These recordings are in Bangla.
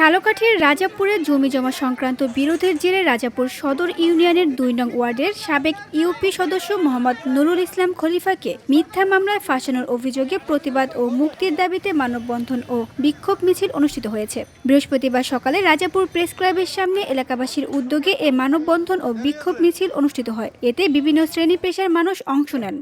ঝালকাঠির রাজাপুরে জমি জমা সংক্রান্ত বিরোধের জেরে রাজাপুর সদর ইউনিয়নের দুই নং ওয়ার্ডের সাবেক ইউপি সদস্য মোহাম্মদ নুরুল ইসলাম খলিফাকে মিথ্যা মামলায় ফাঁসানোর অভিযোগে প্রতিবাদ ও মুক্তির দাবিতে মানববন্ধন ও বিক্ষোভ মিছিল অনুষ্ঠিত হয়েছে। বৃহস্পতিবার সকালে রাজাপুর প্রেস ক্লাবের সামনে এলাকাবাসীর উদ্যোগে এ মানববন্ধন ও বিক্ষোভ মিছিল অনুষ্ঠিত হয়। এতে বিভিন্ন শ্রেণি পেশার মানুষ অংশ নেন।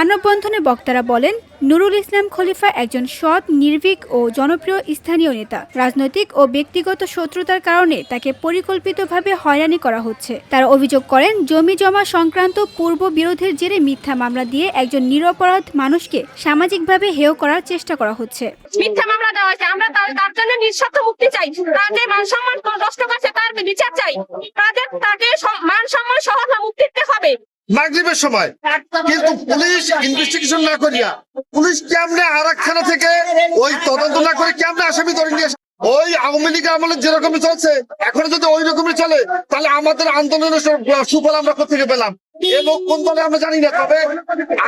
মানববন্ধনে বক্তারা বলেন, নুরুল ইসলাম খলিফা একজন সৎ, নির্ভীক ও জনপ্রিয় স্থানীয় নেতা। রাজনৈতিক ও ব্যক্তিগত শত্রুতার কারণে তাকে পরিকল্পিতভাবে হয়রানি করা হচ্ছে। তারা অভিযোগ করেন, জমি জমা সংক্রান্ত পূর্ব বিরোধের জেরে মিথ্যা মামলা দিয়ে একজন নিরপরাধ মানুষকে সামাজিকভাবে হেয় করার চেষ্টা করা হচ্ছে। মিথ্যা মামলা দেওয়া হয়েছে, আমরা তার জন্য নিঃস্বার্থ মুক্তি চাই। তার যে মান সম্মান নষ্ট করছে, তার বিচার চাই। তাদের তাকে মান সম্মান সহ মুক্তি দিতে হবে। মাগরিবের সময়। কিন্তু পুলিশ ইনভেস্টিগেশন না করিয়া পুলিশ কেমনে আর থানা থেকে ওই তদন্ত না করে কেমনে আসামি ধরে নিয়ে ওই আওয়ামী লীগ আমলে যেরকমই চলছে, এখন যদি ওই রকমই চলে, তাহলে আমাদের আন্দোলনের সুফল আমরা কোথেকে পেলাম? এ লোক কোন দলে আমরা জানি না, তবে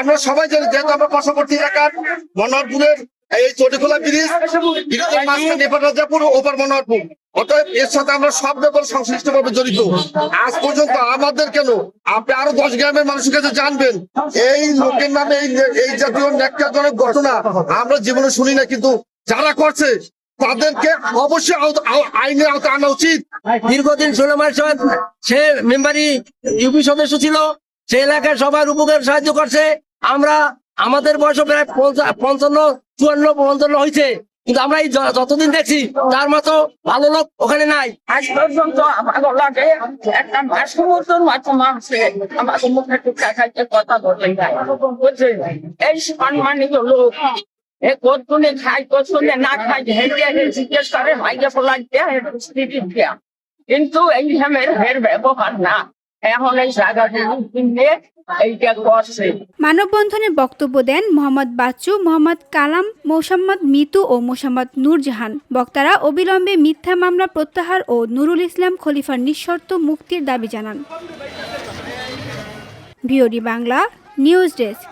আমরা সবাই জানি, যেহেতু আমরা পার্শ্ববর্তী এলাকার মনোহরপুরের এই চটিখোলা ব্রিজ নেপাল রাজাপুর, ওপার মনোহরপুর। অতএব এর সাথে আমরা সব ব্যাপারে সংশ্লিষ্ট ভাবে জড়িত। আজ পর্যন্ত আমাদের কেন? আপনি আরও দশ গ্রামের মানুষের কাছে জানবেন। এই লোকের নামে এই জাতীয় ঘটনা আমরা জীবনে শুনি না, কিন্তু যারা করছে, তাদেরকে অবশ্যই আইনের উচিত। দীর্ঘদিন সে মেম্বারি ইউপি সদস্য ছিল সাহায্য করছে। আমরা, আমাদের বয়স প্রায় পঞ্চা- পঞ্চান্ন, চুয়ান্ন, পঞ্চান্ন হয়েছে। কিন্তু আমরা এই যতদিন দেখছি, তার মতো ভালো লোক ওখানে নাই। আজ পর্যন্ত আমার লাগে একটা মাস মতন মাত্র মাসে আমাকে মুখে টুকা খাইতে কথা বলে যায় বুঝছেন এই সম্মানিত লোক কিন্তু এই হেমের হের ব্যবহার না। মানববন্ধনে বক্তব্য দেন মোহাম্মদ বাচ্চু, মোহাম্মদ কালাম, মোসাম্মদ মিতু ও মোসাম্মদ নূরজাহান। বক্তারা অবিলম্বে মিথ্যা মামলা প্রত্যাহার ও নুরুল ইসলাম খলিফার নিঃশর্ত মুক্তির দাবি জানান। Bangla, news desk.